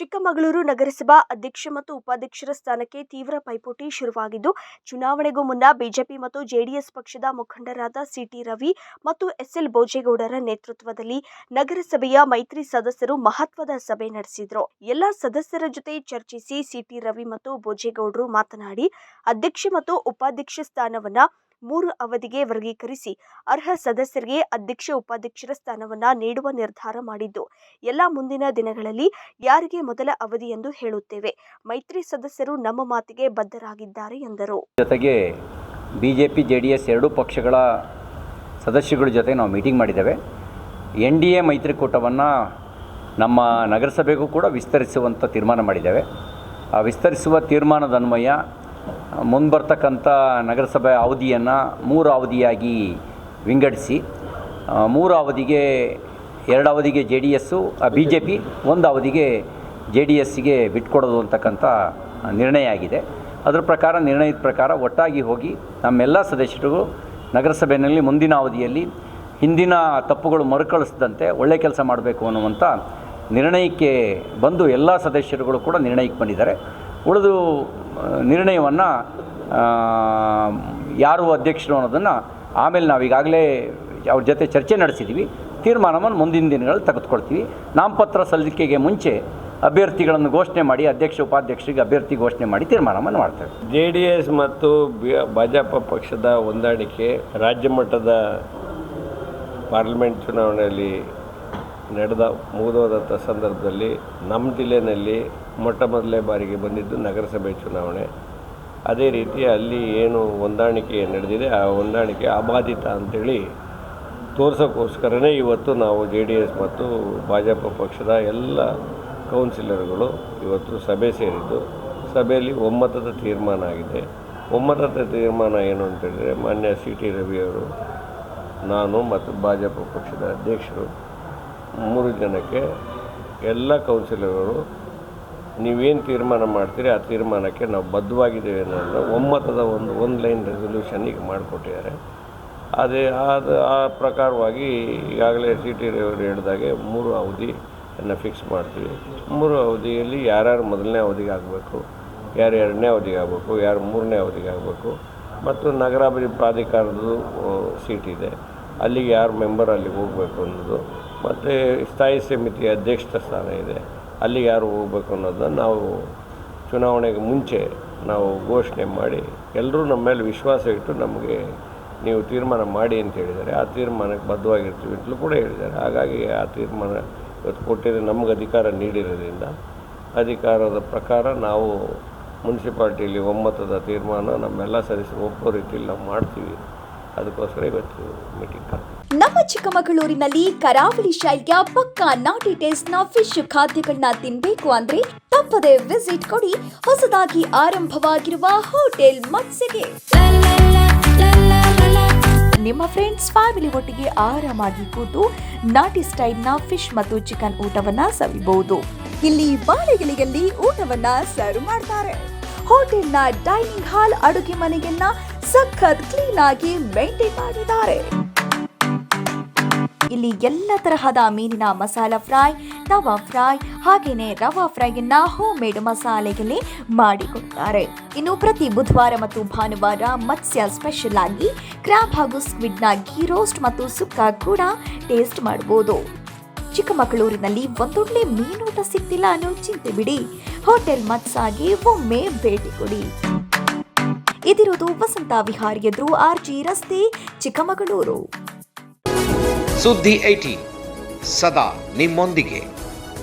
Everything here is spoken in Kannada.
ಚಿಕ್ಕಮಗಳೂರು ನಗರಸಭಾ ಅಧ್ಯಕ್ಷ ಮತ್ತು ಉಪಾಧ್ಯಕ್ಷರ ಸ್ಥಾನಕ್ಕೆ ತೀವ್ರ ಪೈಪೋಟಿ ಶುರುವಾಗಿದ್ದು, ಚುನಾವಣೆಗೂ ಮುನ್ನ ಬಿಜೆಪಿ ಮತ್ತು ಜೆಡಿಎಸ್ ಪಕ್ಷದ ಮುಖಂಡರಾದ ಸಿಟಿ ರವಿ ಮತ್ತು ಎಸ್ಎಲ್ ಭೋಜೇಗೌಡರ ನೇತೃತ್ವದಲ್ಲಿ ನಗರಸಭೆಯ ಮೈತ್ರಿ ಸದಸ್ಯರು ಮಹತ್ವದ ಸಭೆ ನಡೆಸಿದರು. ಎಲ್ಲ ಸದಸ್ಯರ ಜೊತೆ ಚರ್ಚಿಸಿ ಸಿಟಿ ರವಿ ಮತ್ತು ಭೋಜೇಗೌಡರು ಮಾತನಾಡಿ, ಅಧ್ಯಕ್ಷ ಮತ್ತು ಉಪಾಧ್ಯಕ್ಷ ಸ್ಥಾನವನ್ನ ಮೂರು ಅವಧಿಗೆ ವರ್ಗೀಕರಿಸಿ ಅರ್ಹ ಸದಸ್ಯರಿಗೆ ಅಧ್ಯಕ್ಷ ಉಪಾಧ್ಯಕ್ಷರ ಸ್ಥಾನವನ್ನು ನೀಡುವ ನಿರ್ಧಾರ ಮಾಡಿದ್ದು. ಎಲ್ಲ ಮುಂದಿನ ದಿನಗಳಲ್ಲಿ ಯಾರಿಗೆ ಮೊದಲ ಅವಧಿ ಎಂದು ಹೇಳುತ್ತೇವೆ. ಮೈತ್ರಿ ಸದಸ್ಯರು ನಮ್ಮ ಮಾತಿಗೆ ಬದ್ಧರಾಗಿದ್ದಾರೆ ಎಂದರು. ಜೊತೆಗೆ BJP J P J D S ಎರಡೂ ಪಕ್ಷಗಳ ಸದಸ್ಯಗಳ ಜೊತೆ ನಾವು ಮೀಟಿಂಗ್ ಮಾಡಿದ್ದೇವೆ. ಎನ್ ಡಿ ಎ ಮೈತ್ರಿಕೂಟವನ್ನು ನಮ್ಮ ನಗರಸಭೆಗೂ ಕೂಡ ವಿಸ್ತರಿಸುವಂಥ ತೀರ್ಮಾನ ಮಾಡಿದ್ದೇವೆ. ಆ ವಿಸ್ತರಿಸುವ ತೀರ್ಮಾನದ ಅನ್ವಯ ಮುಂಬರ್ತಕ್ಕಂಥ ನಗರಸಭೆ ಅವಧಿಯನ್ನು ಮೂರು ಅವಧಿಯಾಗಿ ವಿಂಗಡಿಸಿ ಮೂರು ಅವಧಿಗೆ ಎರಡು ಅವಧಿಗೆ J D S B J P, ಒಂದು ಅವಧಿಗೆ ಜೆ ಡಿ ಎಸ್ಸಿಗೆ ಬಿಟ್ಕೊಡೋದು ಅಂತಕ್ಕಂಥ ನಿರ್ಣಯ ಆಗಿದೆ. ಅದರ ಪ್ರಕಾರ, ನಿರ್ಣಯದ ಪ್ರಕಾರ ಒಟ್ಟಾಗಿ ಹೋಗಿ ನಮ್ಮೆಲ್ಲ ಸದಸ್ಯರಿಗೂ ನಗರಸಭೆಯಲ್ಲಿ ಮುಂದಿನ ಅವಧಿಯಲ್ಲಿ ಹಿಂದಿನ ತಪ್ಪುಗಳು ಮರುಕಳಿಸದಂತೆ ಒಳ್ಳೆ ಕೆಲಸ ಮಾಡಬೇಕು ಅನ್ನುವಂಥ ನಿರ್ಣಯಕ್ಕೆ ಬಂದು ಎಲ್ಲ ಸದಸ್ಯರುಗಳು ಕೂಡ ನಿರ್ಣಯಕ್ಕೆ ಬಂದಿದ್ದಾರೆ. ಉಳಿದು ನಿರ್ಣಯವನ್ನು ಯಾರು ಅಧ್ಯಕ್ಷರು ಅನ್ನೋದನ್ನು ಆಮೇಲೆ ನಾವು ಈಗಾಗಲೇ ಅವ್ರ ಜೊತೆ ಚರ್ಚೆ ನಡೆಸಿದ್ದೀವಿ ತೀರ್ಮಾನವನ್ನು ಮುಂದಿನ ದಿನಗಳಲ್ಲಿ ತೆಗೆದುಕೊಳ್ತೀವಿ. ನಾಮಪತ್ರ ಸಲ್ಲಿಕೆಗೆ ಮುಂಚೆ ಅಭ್ಯರ್ಥಿಗಳನ್ನು ಘೋಷಣೆ ಮಾಡಿ, ಅಧ್ಯಕ್ಷ, ಉಪಾಧ್ಯಕ್ಷರಿಗೆ ಅಭ್ಯರ್ಥಿ ಘೋಷಣೆ ಮಾಡಿ ತೀರ್ಮಾನವನ್ನು ಮಾಡ್ತೇವೆ. ಜೆ ಡಿ ಎಸ್ ಮತ್ತು ಭಾಜಪ ಪಕ್ಷದ ಹೊಂದಾಣಿಕೆ ರಾಜ್ಯ ಮಟ್ಟದ ಪಾರ್ಲಿಮೆಂಟ್ ಚುನಾವಣೆಯಲ್ಲಿ ನಡೆದ ಮುಗಿದೋದಂಥ ಸಂದರ್ಭದಲ್ಲಿ ನಮ್ಮ ಜಿಲ್ಲೆಯಲ್ಲಿ ಮೊಟ್ಟ ಮೊದಲೇ ಬಾರಿಗೆ ಬಂದಿದ್ದು ನಗರಸಭೆ ಚುನಾವಣೆ. ಅದೇ ರೀತಿ ಅಲ್ಲಿ ಏನು ಹೊಂದಾಣಿಕೆ ನಡೆದಿದೆ, ಆ ಹೊಂದಾಣಿಕೆ ಅಬಾಧಿತ ಅಂಥೇಳಿ ತೋರ್ಸೋಕ್ಕೋಸ್ಕರನೇ ಇವತ್ತು ನಾವು ಜೆ ಡಿ ಎಸ್ ಮತ್ತು ಭಾಜಪ ಪಕ್ಷದ ಎಲ್ಲ ಕೌನ್ಸಿಲರ್ಗಳು ಇವತ್ತು ಸಭೆ ಸೇರಿದ್ದು. ಸಭೆಯಲ್ಲಿ ಒಮ್ಮತದ ತೀರ್ಮಾನ ಆಗಿದೆ. ಒಮ್ಮತದ ತೀರ್ಮಾನ ಏನು ಅಂತೇಳಿದರೆ ಮಾನ್ಯ ಸಿ ಟಿ ರವಿಯವರು, ನಾನು ಮತ್ತು ಭಾಜಪ ಪಕ್ಷದ ಅಧ್ಯಕ್ಷರು ಮೂರು ಜನಕ್ಕೆ ಎಲ್ಲ ಕೌನ್ಸಿಲರ್ಗಳು, ನೀವೇನು ತೀರ್ಮಾನ ಮಾಡ್ತೀರಿ, ಆ ತೀರ್ಮಾನಕ್ಕೆ ನಾವು ಬದ್ಧವಾಗಿದ್ದೇವೆ ಅನ್ನೋದನ್ನ ಒಮ್ಮತದ ಒಂದು ಒನ್ ಲೈನ್ ರೆಸೊಲ್ಯೂಷನ್ ಈಗ ಮಾಡಿಕೊಟ್ಟಿದ್ದಾರೆ. ಅದೇ ಅದು ಆ ಪ್ರಕಾರವಾಗಿ ಈಗಾಗಲೇ ಸಿ ಟಿ ರವಿಯವರು ಹೇಳಿದಾಗೆ ಮೂರು ಅವಧಿಯನ್ನು ಫಿಕ್ಸ್ ಮಾಡ್ತೀವಿ. ಮೂರು ಅವಧಿಯಲ್ಲಿ ಯಾರ್ಯಾರು ಮೊದಲನೇ ಅವಧಿಗೆ ಆಗಬೇಕು, ಯಾರು ಎರಡನೇ ಅವಧಿಗೆ ಆಗಬೇಕು, ಯಾರು ಮೂರನೇ ಅವಧಿಗೆ ಆಗಬೇಕು, ಮತ್ತು ನಗರಾಭಿವೃದ್ಧಿ ಪ್ರಾಧಿಕಾರದ್ದು ಸೀಟ್ ಇದೆ. ಅಲ್ಲಿಗೆ ಯಾರು ಮೆಂಬರ್ ಅಲ್ಲಿಗೆ ಹೋಗಬೇಕು ಅನ್ನೋದು. ಮತ್ತು ಸ್ಥಾಯಿ ಸಮಿತಿ ಅಧ್ಯಕ್ಷ ಸ್ಥಾನ ಇದೆ. ಅಲ್ಲಿಗೆ ಯಾರು ಹೋಗಬೇಕು ಅನ್ನೋದನ್ನು ನಾವು ಚುನಾವಣೆಗೆ ಮುಂಚೆ ನಾವು ಘೋಷಣೆ ಮಾಡಿ ಎಲ್ಲರೂ ನಮ್ಮ ಮೇಲೆ ವಿಶ್ವಾಸ ಇಟ್ಟು ನಮಗೆ ನೀವು ತೀರ್ಮಾನ ಮಾಡಿ ಅಂತ ಹೇಳಿದ್ದಾರೆ. ಆ ತೀರ್ಮಾನಕ್ಕೆ ಬದ್ಧವಾಗಿರ್ತೀವಿ ಅಂತಲೂ ಕೂಡ ಹೇಳಿದ್ದಾರೆ. ಹಾಗಾಗಿ ಆ ತೀರ್ಮಾನ ಇವತ್ತು ಕೊಟ್ಟಿದ್ದು ನಮಗೆ ಅಧಿಕಾರ ನೀಡಿರೋದ್ರಿಂದ ಅಧಿಕಾರದ ಪ್ರಕಾರ ನಾವು ಮುನ್ಸಿಪಾಲ್ಟಿಯಲ್ಲಿ ಒಮ್ಮತದ ತೀರ್ಮಾನ ನಮ್ಮೆಲ್ಲ ಸದಸ್ಯರು ಒಪ್ಪೋ ರೀತಿಯಲ್ಲಿ ನಾವು ಮಾಡ್ತೀವಿ. ಅದಕ್ಕೋಸ್ಕರ ಇವತ್ತು ಮೀಟಿಂಗ್ ನಮ್ಮ ಚಿಕ್ಕಮಗಳೂರಿನಲ್ಲಿ ಕರಾವಳಿ ಶೈಲಿಯ ಪಕ್ಕಾ ನಾಟಿ ಟೇಸ್ಟ್ನ ಫಿಶ್ ಖಾದ್ಯಗಳನ್ನ ತಿನ್ಬೇಕು ಅಂದ್ರೆ ತಪ್ಪದೆ ವಿಸಿಟ್ ಕೊಡಿ. ಹೊಸದಾಗಿ ಆರಂಭವಾಗಿರುವ ಹೋಟೆಲ್ ಮತ್ಸೆಗೆ ನಿಮ್ಮ ಫ್ರೆಂಡ್ಸ್ ಫ್ಯಾಮಿಲಿ ಒಟ್ಟಿಗೆ ಆರಾಮಾಗಿ ಕೂತು ನಾಟಿ ಸ್ಟೈಲ್ನ ಫಿಶ್ ಮತ್ತು ಚಿಕನ್ ಊಟವನ್ನ ಸವಿಬಹುದು ಇಲ್ಲಿ ಬಾಳೆಗಳಿಗೆಲ್ಲಿ ಊಟವನ್ನ ಸರ್ವ್ ಮಾಡ್ತಾರೆ. ಹೋಟೆಲ್ನ ಡೈನಿಂಗ್ ಹಾಲ್ ಅಡುಗೆ ಮನೆಯನ್ನ ಸಖತ್ ಕ್ಲೀನ್ ಆಗಿ ಮೇಂಟೈನ್ ಮಾಡಿದ್ದಾರೆ. ಇಲ್ಲಿ ಎಲ್ಲ ತರಹದ ಮೀನಿನ ಮಸಾಲ ಫ್ರೈ ತವಾ ಫ್ರೈ, ಹಾಗೇನೆ ರವಾ ಫ್ರೈಯನ್ನ ಹೋಮ್ ಮೇಡ್ ಮಸಾಲೆಯಲ್ಲಿ ಮಾಡಿಕೊಡ್ತಾರೆ. ಇನ್ನು ಪ್ರತಿ ಬುಧವಾರ ಮತ್ತು ಭಾನುವಾರ ಮತ್ಸ್ಯ ಸ್ಪೆಷಲ್ ಆಗಿ ಕ್ರಾಬ್ ಹಾಗೂ ಸ್ಕ್ವಿಡ್ನ ಗೀ ರೋಸ್ಟ್ ಮತ್ತು ಸುಕ್ಕ ಕೂಡ ಟೇಸ್ಟ್ ಮಾಡಬಹುದು ಚಿಕ್ಕಮಗಳೂರಿನಲ್ಲಿ ಒಂದೊಳ್ಳೆ ಮೀನೂಟ ಸಿಗ್ತಿಲ್ಲ ಅನ್ನೋ ಚಿಂತೆ ಬಿಡಿ. ಹೋಟೆಲ್ ಮತ್ಸಾಗಿ ಒಮ್ಮೆ ಭೇಟಿ ಕೊಡಿ. ಇದಿರೋದು ವಸಂತ ವಿಹಾರ್ ಎದುರು ಆರ್ಜಿ ರಸ್ತೆ, ಚಿಕ್ಕಮಗಳೂರು. ಸುದ್ದಿ ಐಟಿ ಸದಾ ನಿಮ್ಮೊಂದಿಗೆ.